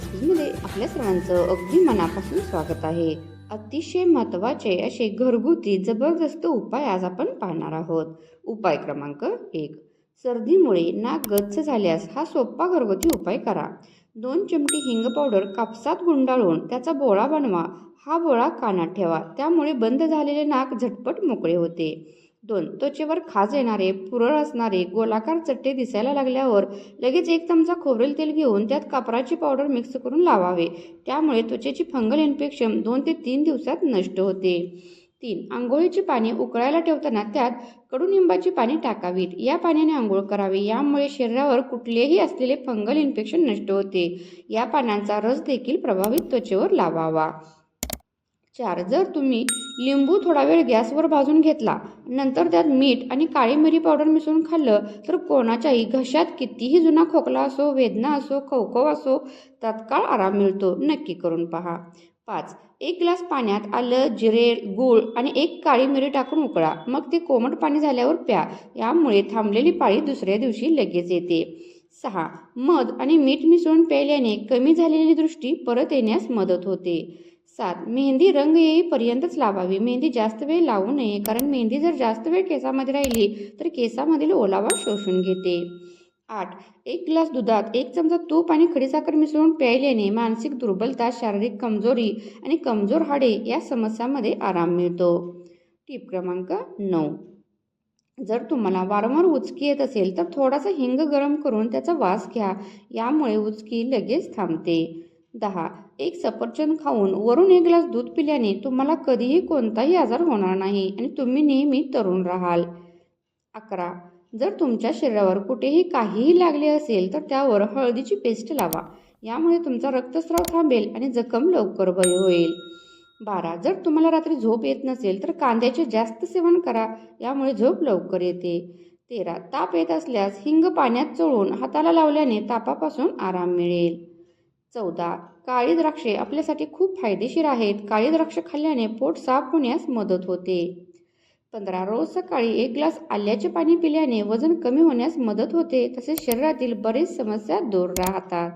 सर्दीमध्ये आपल्या सर्वांचं अगदी मनापासून स्वागत आहे. अतिशय महत्त्वाचे असे घरगुती जबरदस्त उपाय आज आपण पाहणार आहोत. उपाय क्रमांक एक. सर्दीमुळे नाक गच्च झाल्यास हा सोपा घरगुती उपाय करा. दोन चिमटी हिंग पावडर कापसात गुंडाळून त्याचा बोळा बनवा. हा बोळा कानात ठेवा. त्यामुळे बंद झालेले नाक झटपट मोकळे होते. दोन. त्वचेवर खाज येणारे पुरळ असणारे गोलाकार चट्टे दिसायला लागल्यावर लगेच एक चमचा खोबरेल तेल घेऊन त्यात कापराची पावडर मिक्स करून लावावे. त्यामुळे त्वचेची फंगल इन्फेक्शन दोन ते तीन दिवसात नष्ट होते. तीन. आंघोळीची पाणी उकळायला ठेवताना त्यात कडुनिंबाची पाने टाकावीत. या पाण्याने आंघोळ करावी. यामुळे शरीरावर कुठलेही असलेले फंगल इन्फेक्शन नष्ट होते. या पानांचा रस देखील प्रभावित त्वचेवर लावावा. चार जर तुम्ही लिंबू थोडा वेळ गॅसवर भाजून घेतला नंतर त्यात मीठ आणि काळी मिरी पावडर मिसळून खाल्लं तर कोणाच्याही घशात कितीही जुना खोकला असो वेदना असो खवखव असो तत्काळ आराम मिळतो. नक्की करून पहा. पाच. एक ग्लास पाण्यात आलं जिरे गूळ आणि एक काळी मिरी टाकून उकळा. मग ते कोमट पाणी झाल्यावर प्या. यामुळे थांबलेली पाळी दुसऱ्या दिवशी लगेच येते. सहा. मध आणि मीठ मिसळून प्यायल्याने कमी झालेली दृष्टी परत येण्यास मदत होते. सात. मेहंदी रंग येईपर्यंतच लावावी. मेहंदी जास्त वेळ लावू नये. कारण मेहंदी जर जास्त वेळ केसामध्ये राहिली तर केसामधील ओलावा शोषून घेते. आठ. एक ग्लास दुधात एक चमचा तूप आणि खडीसाखर मिसळून प्यायल्याने मानसिक दुर्बलता शारीरिक कमजोरी आणि कमजोर हाडे या समस्यांमध्ये आराम मिळतो. टीप क्रमांक नऊ. जर तुम्हाला वारंवार उचकी येत असेल तर थोडासा हिंग गरम करून त्याचा वास घ्या. यामुळे उचकी लगेच थांबते. दहा. एक सफरचंद खाऊन वरून एक ग्लास दूध पिल्याने तुम्हाला कधीही कोणताही आजार होणार नाही आणि तुम्ही नेहमी तरुण राहाल. अकरा. जर तुमच्या शरीरावर कुठेही काहीही लागले असेल तर त्यावर हळदीची पेस्ट लावा. यामुळे तुमचा रक्तस्राव थांबेल आणि जखम लवकर बरी होईल. बारा. जर तुम्हाला रात्री झोप येत नसेल तर कांद्याचे जास्त सेवन करा. यामुळे झोप लवकर येते. तेरा. ताप येत असल्यास हिंग पाण्यात चोळून हाताला लावल्याने तापापासून आराम मिळेल. चौदा. काळी द्राक्षे आपल्यासाठी खूप फायदेशीर आहेत. काळी द्राक्ष खाल्ल्याने पोट साफ होण्यास मदत होते. पंधरा. रोज सकाळी एक ग्लास आल्याचे पाणी पिल्याने वजन कमी होण्यास मदत होते. तसेच शरीरातील बरेच समस्या दूर राहतात.